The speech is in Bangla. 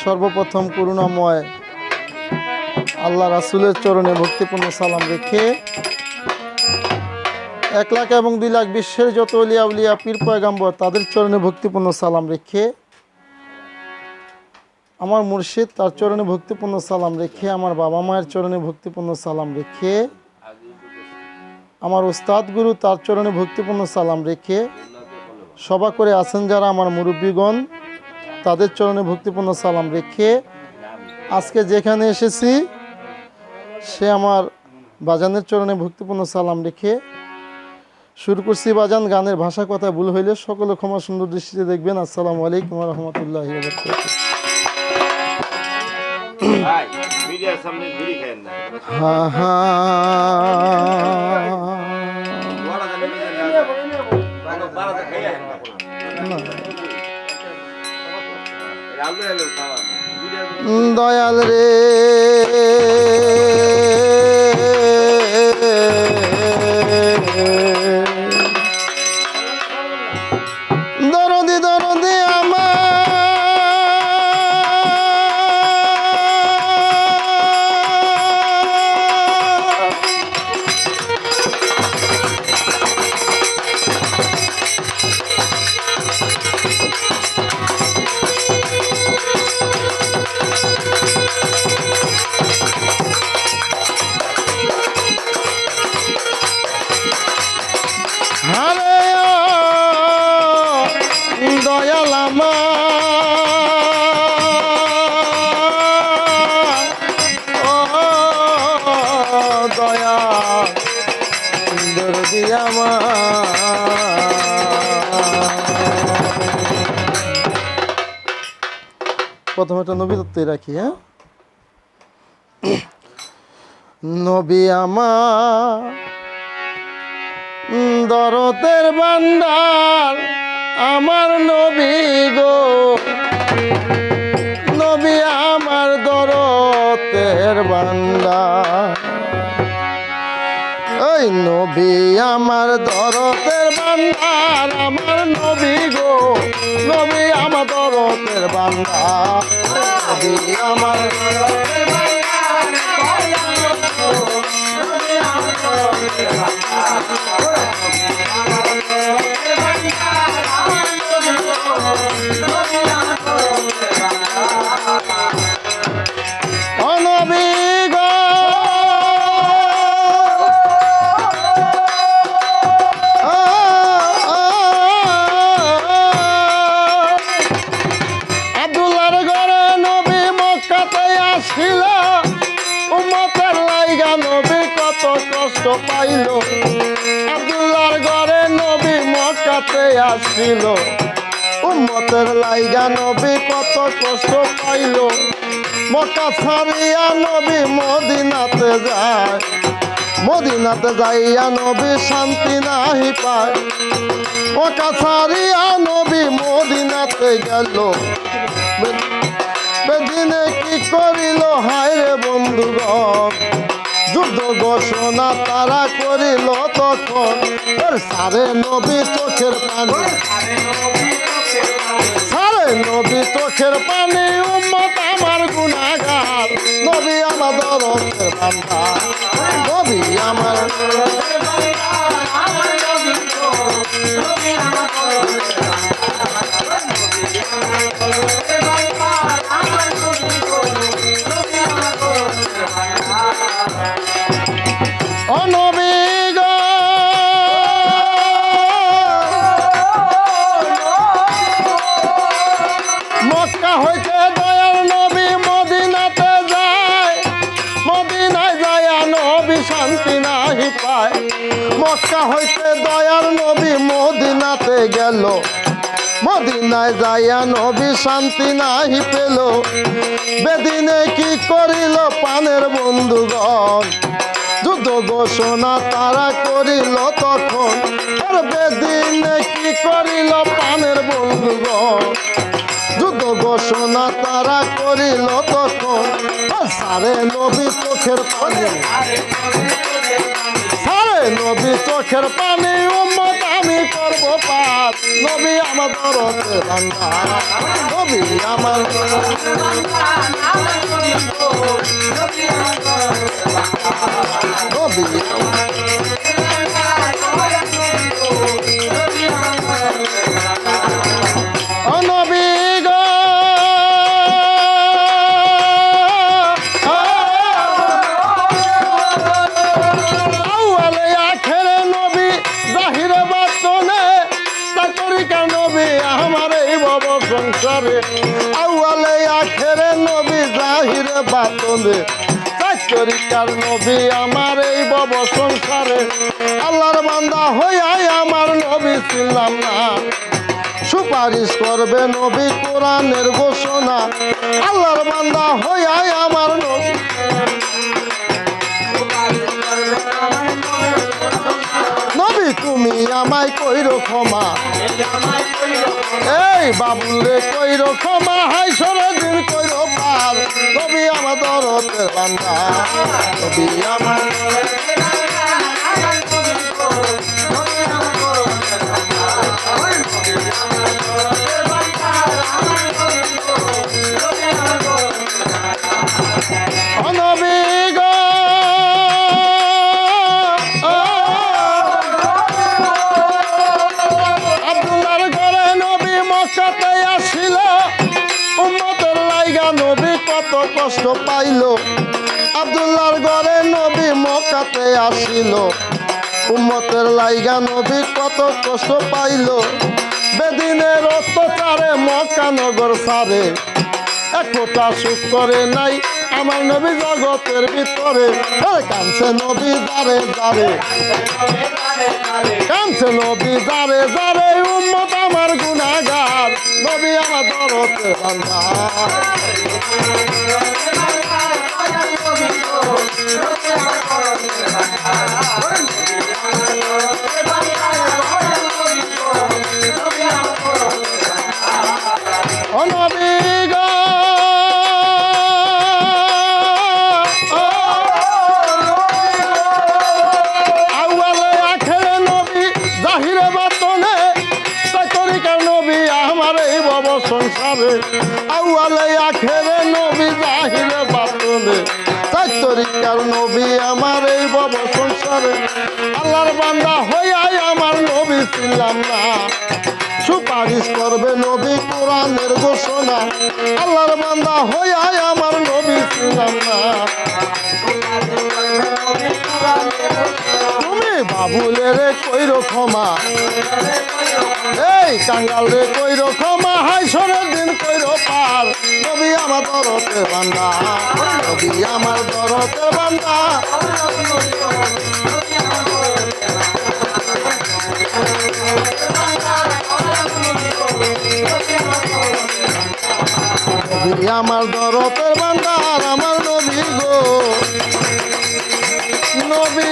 সর্বপ্রথম করুণাময় আল্লাহ রাসুলের চরণে ভক্তিপূর্ণ সালাম রেখে এক লাখ এবং দুই লাখ বিশ্বের যত উলিয়া উলিয়া পীর পয়গাম্বর তাদের চরণে ভক্তিপূর্ণ সালাম রেখে আমার মুর্শিদ তার চরণে ভক্তিপূর্ণ সালাম রেখে, আমার বাবা মায়ের চরণে ভক্তিপূর্ণ সালাম রেখে, আমার উস্তাদ গুরু তার চরণে ভক্তিপূর্ণ সালাম রেখে সভা করে আছেন যারা আমার মুরব্বীগণ। তাদের চরণে ভক্তিপূর্ণ সালাম রেখে আজকে যেখানে এসেছি সে আমার বাজানের চরণে ভক্তিপূর্ণ সালাম রেখে শুরু করছি বাজান গানের ভাষা কথা। ভুল হইলে সকলে ক্ষমা সুন্দর দৃষ্টিতে দেখবেন। আসসালামু আলাইকুম রহমতুল্লাহ ভাই মিডিয়ার দয়াল রে দয়া দরদি একটা নবী রাখি হ্যাঁ? নবী আমার দরতের বান্দার, আমার নবী গো। নবী আমার দরতের ওই নবী, আমার দরতের বান্দার, আমার নবী গো। নবী, আমার দরতের বান্দার, নবী, আমার দরতের অনবী পাইল আব্দুল্লাহর ঘরে নবী মক্কাতে আসিল। উম্মতের লাইগা নবী কত কষ্ট পাইল। মক্কা ছাড়িয়া নবী মদিনাতে যায়। মদিনাতে যাইয়া নবী শান্তি নাহি পায়। মক্কা ছাড়িয়া নবী মদিনাতে গেল। বেদিনে কি করিল? হায় রে বন্ধুগণ। যুদ্ধ ঘোষণা তারা করিল তখন। সারে নবী চোখের পানি। সারে নবী চোখের পানি, উম্মত আমার গুণাগার নবী আমার দরদের বান্দা। নবী আমার মক্কা হইতে দয়াল নবী মদিনাতে যায়। মদিনায় যায় নবী শান্তি নাহি পায়। মক্কা হইতে দয়াল নবী মদিনাতে গেল। মদিনায় যাইয়া নবী শান্তি নাহি পেল। বেদিনে কি করিল পানের বন্ধুগণ? যুদ্ধ ঘোষণা তারা করিল তখন। বেদিনে কি করিল পানের বন্ধুগণ? যুদ্ধ ঘোষণা তারা করিল তখন। সারে নবী চোখের পানি। সারে নবী চোখের পানি, উম্মত আমি করব পাপ। নবী আমার দরতে বান্দা। নবী আমার বাতনে চাকরিকার নবী, আমার এই বব সংসারে আল্লাহর বান্দা হইয়াই আমার নবী ছিলাম না। সুপারিশ করবে নবী কোরআনের ঘোষণা, আল্লাহর বান্দা হইয়াই আমার নবী আমায় কইর ক্ষমা। এই বাবুলে কইর ক্ষমা, হাই সরদিন কইর পার। তবে আমার দরদ রান্না তবে আমার কষ্ট পাইল। আব্দুল্লাহর ঘরে নবী মক্কাতে আসিল। উম্মতের লাইগা নবী কত কষ্ট পাইল। বেদিনের অত্যাচারে মক্কা নগর সারে একটা সুখ করে নাই আমার নবী জগতের ভিতরে। কানছে নবী দারে দারে কানছে নবী দারে দারে উম্মত আমার গুনাগার নবী আমার দরতে বান্ধা সংসারে আউয়ালে আখেরে নবী জাহিরে বাতনে চাকরিকার নবী আমার এই ভব সংসারে। আল্লাহর বান্দা হইয়াই আমার নবী ছিলাম না। সুপারিশ করবে নবী কোরআনের ঘোষণা। আল্লাহর বান্দা হইয়াই আমার নবী ছিলাম না। তুমি বাবুলে রে কইর ক্ষমা। এই কাঙ্গাল রে কইর ক্ষমা হাই সরের পার। নবী আমার দরতে বান্দা, নবী আমার দরতে নবী আমার দরতের আর আমার নবী গো। নবী